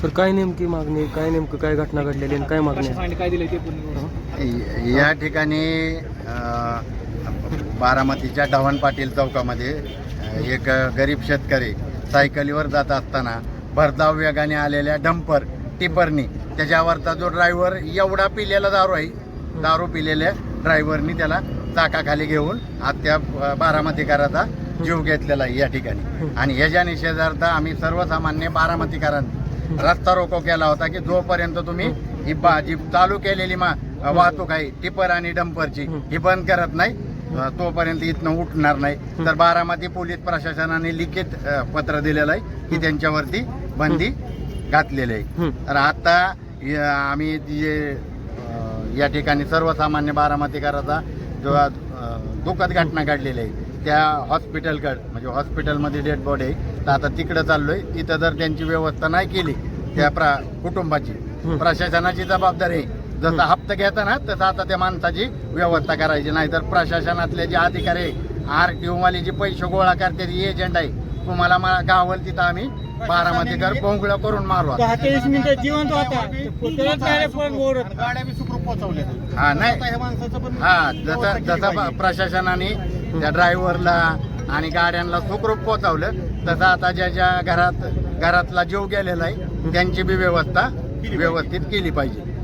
Sir काय नेमकी मागणी काय नेमकं काय घटना घडलेली आणि काय मागणी आहे? काय ते या ठिकाणी अ, बारामतीच्या ढवण पाटील चौकामध्ये अ, एक गरीब शेतकरी सायकलीवर जात असताना भरधाव वेगाने आलेल्या डंपर टिपरनी त्याच्यावरचा जो ड्रायव्हर एवढा पिलेला दारू आहे दारू पिलेल्या ड्रायव्हरनी त्याला चाकाखाली घेऊन आज त्या अ, बारामतीकराचा जीव घेतलेला आहे या ठिकाणी आणि ह्याच्या निषेधार्थ आम्ही सर्वसामान्य बारामतीकरांनी रस्ता रोको केला होता की जोपर्यंत तुम्ही ही बा जी चालू केलेली मा वाहतूक आहे टिपर आणि डंपरची ही बंद करत नाही तोपर्यंत इथनं उठणार नाही तर बारामती पोलीस प्रशासनाने लिखित पत्र दिलेलं आहे की त्यांच्यावरती बंदी घातलेली आहे. तर आता आम्ही जे या ठिकाणी सर्वसामान्य बारामतीकराचा जो दुःखद घटना घडलेली आहे त्या हॉस्पिटलकडे म्हणजे हॉस्पिटलमध्ये डेड बॉडी आहे. तर आता तिकडं चाललोय. तिथं जर त्यांची व्यवस्था नाही केली त्या प्रा कुटुंबाची प्रशासनाची जबाबदारी आहे. जसं हप्ता घेता ना तसं आता त्या माणसाची व्यवस्था करायची. नाही तर प्रशासनातले जे अधिकारी आहे आर टी वाले जे पैसे गोळा करते एजंट आहे. तुम्हाला मला गावल तिथं आम्ही बारामतीकर पोंगळ करून मारू मिनिटं जिवंत होता. हा नाही. हा जसं जसं. प्रशासनाने त्या ड्रायव्हरला आणि गाड्यांना सुखरूप पोहोचवलं. तसं आता ज्या ज्या घरात घरातला जीव गेलेला आहे त्यांची बी व्यवस्था व्यवस्थित केली पाहिजे.